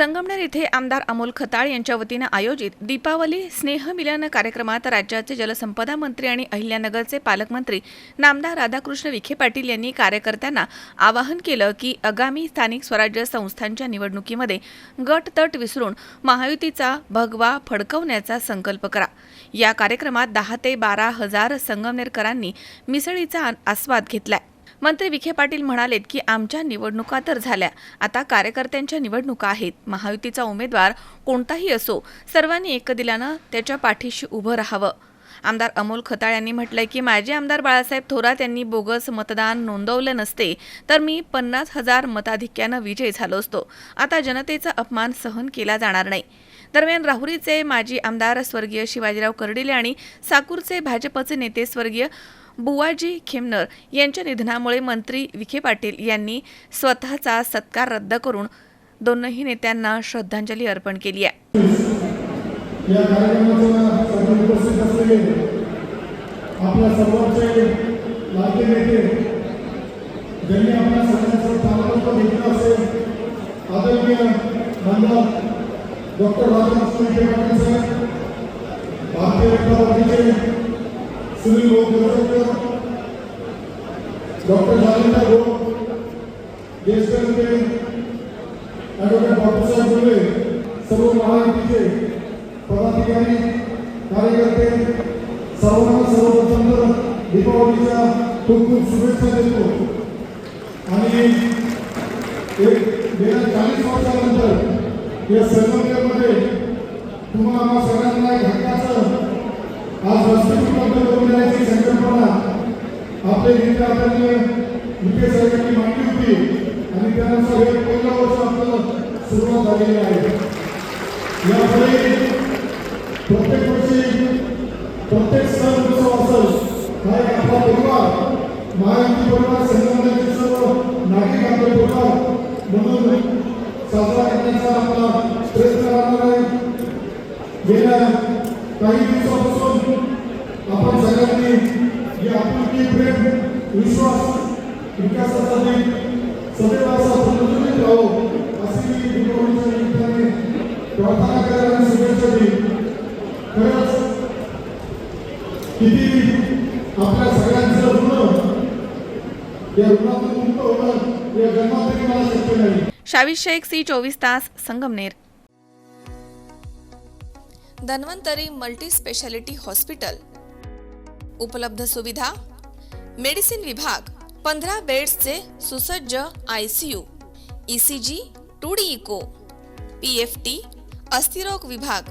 संगमनेर येथे आमदार अमोल खताळ यांच्या वतीनं आयोजित दीपावली स्नेहमिलन कार्यक्रमात राज्याचे जलसंपदा मंत्री आणि अहिल्यानगरचे पालकमंत्री नामदार राधाकृष्ण विखे पाटील यांनी कार्यकर्त्यांना आवाहन केलं की आगामी स्थानिक स्वराज्य संस्थांच्या निवडणुकीमध्ये गट तट विसरून महायुतीचा भगवा फडकवण्याचा संकल्प करा. या कार्यक्रमात दहा ते बारा हजार संगमनेरकरांनी मिसळीचा आ- आस्वाद घेतलाय. मंत्री विखे पाटील म्हणालेत की आमच्या निवडणुका तर झाल्या. आता कार्यकर्त्यांच्या निवडणुका आहेत. महायुतीचा उमेदवार कोणताही असो सर्वांनी एकदिलानं त्याच्या पाठीशी उभं राहावं. आमदार अमोल खताळ यांनी म्हटलंय की माजी आमदार बाळासाहेब थोरात यांनी बोगस मतदान नोंदवलं नसते तर मी पन्नास हजार मताधिक्यानं विजय झालो असतो. आता जनतेचा अपमान सहन केला जाणार नाही. दरम्यान राहुरीचे माजी आमदार स्वर्गीय शिवाजीराव कर्डिले आणि साकूरचे भाजपचे नेते स्वर्गीय बुवाजी खेमनर यांच्या निधनामुळे मंत्री विखे पाटील यांनी स्वतःचा सत्कार रद्द करून दोनही नेत्यांना श्रद्धांजली अर्पण केली आहे. या कार्यक्रमासाठी उपस्थित असलेले आपल्या सर्वांचे लाडके नेते, ज्यांनी आपल्या सगळ्यांचं चांगलं घेतलं असेल, आदरणीय आमदार डॉक्टर राधाकृष्ण पाटील साहेब, भारतीय जनता पार्टीचे सुनील भाऊ डॉक्टर जालिंदर भाऊ नेते ॲडव्होकेट बापूसाहेब बोलले, सर्व महायुतीचे पदाधिकारी कार्यकर्ते सर्वांना सर्वप्रथम तर दीपावलीच्या खूप खूप शुभेच्छा देतो. आणि एक गेल्या चाळीस वर्षानंतर या संगमनेरमध्ये तुम्हाला आम्हा सगळ्यांना एक हक्काचं आज रस्ते उपलब्ध करून देण्याची संकल्पना आपले नेते आदरणीय विखे साहेबांनी मांडली होती. आणि त्यानुसार हे पहिलं वर्ष आपलं सुरुवात झालेली आहे. यापुढे प्रत्येक वर्षी प्रत्येक सण उत्सव असेल हा एक आपला परिवार महायुती परिवार संगमनेरचे सर्व नागरिक आपले परिवार म्हणून साजरा करण्याचा आपला प्रयत्न राहणार आहे गेल्या काही दिवसापासून आपण सगळ्यांनी ही आपुलकी प्रेम विश्वास विकासासाठी सदैव असा प्रज्वलित राहो अशी मी निमित्ताने प्रार्थना करायला शुभेच्छा देईन खरंच किती आपल्या सगळ्यांचं ऋण या ऋणातून मुक्त होणं या मला शक्य नाही. शावीर शेख सी चोवीस तास Sangamner. Dhanvantari multi speciality hospital. उपलब्ध सुविधा मेडिसिन विभाग पंधरा बेड्सचे सुसज्ज I C U E C G two D echo P F T अस्थिरोग विभाग